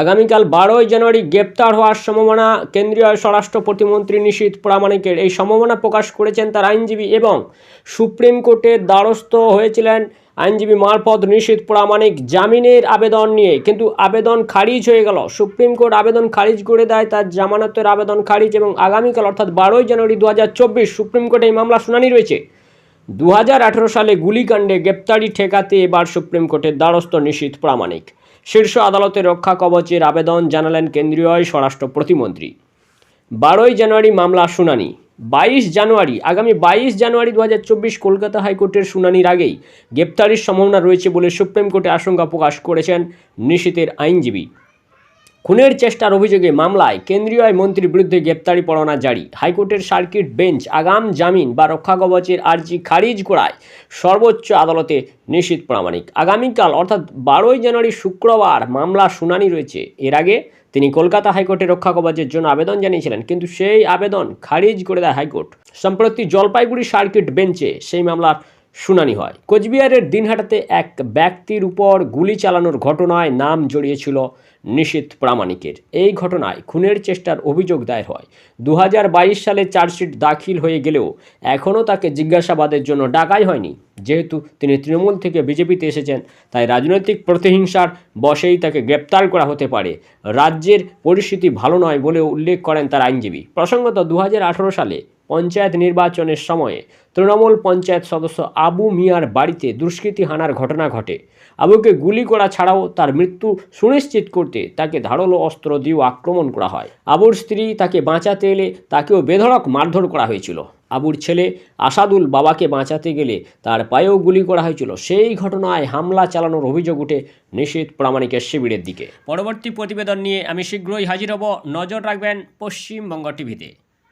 আগামীকাল বারোই জানুয়ারি গ্রেপ্তার হওয়ার সম্ভাবনা কেন্দ্রীয় স্বরাষ্ট্র প্রতিমন্ত্রী নিশীথ প্রামাণিকের। এই সম্ভাবনা প্রকাশ করেছেন তার আইনজীবী এবং সুপ্রিম কোর্টের দ্বারস্থ হয়েছিলেন আইনজীবী মারফত নিশীথ প্রামাণিক জামিনের আবেদন নিয়ে। কিন্তু আবেদন খারিজ হয়ে গেল। সুপ্রিম কোর্ট আবেদন খারিজ করে দেয় তার জামানতের আবেদন খারিজ এবং আগামীকাল অর্থাৎ বারোই জানুয়ারি দু হাজার চব্বিশ সুপ্রিম কোর্টে এই মামলা শুনানি রয়েছে। দু হাজার আঠারো সালে গুলিকাণ্ডে গ্রেপ্তারি ঠেকাতে এবার সুপ্রিম কোর্টের দ্বারস্থ নিশীথ প্রামাণিক। শীর্ষ আদালতে রক্ষা কবচের আবেদন জানালেন কেন্দ্রীয় স্বরাষ্ট্র প্রতিমন্ত্রী। বারোই জানুয়ারি মামলা শুনানি। বাইশ জানুয়ারি, আগামী বাইশ জানুয়ারি দু হাজার চব্বিশ কলকাতা হাইকোর্টের শুনানির আগেই গ্রেপ্তারির সম্ভাবনা রয়েছে বলে সুপ্রিম কোর্টে আশঙ্কা প্রকাশ করেছেন নিশীথের আইনজীবী। খুনের চেষ্টার অভিযোগে মামলায় কেন্দ্রীয় মন্ত্রীর বিরুদ্ধে গ্রেপ্তারি পরোয়ানা জারি। হাইকোর্টের সার্কিট বেঞ্চ, আগাম, জামিন বা রক্ষা কবচের আর্জি খারিজ করায় সর্বোচ্চ আদালতে নিশ্চিত প্রামাণিক। আগামীকাল, অর্থাৎ বারোই জানুয়ারি শুক্রবার, মামলা শুনানি রয়েছে। এর আগে তিনি কলকাতা হাইকোর্টে রক্ষা কবচের জন্য আবেদন জানিয়েছিলেন, কিন্তু সেই আবেদন খারিজ করে দেয় হাইকোর্ট। সম্প্রতি জলপাইগুড়ি সার্কিট বেঞ্চে সেই মামলার শুনানি হয়। কোচবিহারের দিনহাটাতে এক ব্যক্তির উপর গুলি চালানোর ঘটনায় নাম জড়িয়েছিল নিশীথ প্রামাণিকের। এই ঘটনায় খুনের চেষ্টার অভিযোগ দায়ের হয়। দু হাজার বাইশ সালে চার্জশিট দাখিল হয়ে গেলেও এখনও তাকে জিজ্ঞাসাবাদের জন্য ডাকাই হয়নি। যেহেতু তিনি তৃণমূল থেকে বিজেপিতে এসেছেন, তাই রাজনৈতিক প্রতিহিংসার বশেই তাকে গ্রেপ্তার করা হতে পারে। রাজ্যের পরিস্থিতি ভালো নয় বলে উল্লেখ করেন তার আইনজীবী। প্রসঙ্গত দু হাজার আঠেরো সালে পঞ্চায়েত নির্বাচনের সময়ে তৃণমূল পঞ্চায়েত সদস্য আবু মিয়ার বাড়িতে দুষ্কৃতী হানার ঘটনা ঘটে। আবুকে গুলি করা ছাড়াও তার মৃত্যু সুনিশ্চিত করতে তাকে ধারালো অস্ত্র দিয়েও আক্রমণ করা হয়। আবুর স্ত্রী তাকে বাঁচাতে এলে তাকেও বেধড়ক মারধর করা হয়েছিল। আবুর ছেলে আসাদুল বাবাকে বাঁচাতে গেলে তার পায়েও গুলি করা হয়েছিল। সেই ঘটনায় হামলা চালানোর অভিযোগ উঠে নিশীথ প্রামাণিকের শিবিরের দিকে। পরবর্তী প্রতিবেদন নিয়ে আমি শীঘ্রই হাজির হব। নজর রাখবেন পশ্চিমবঙ্গ টিভিতে।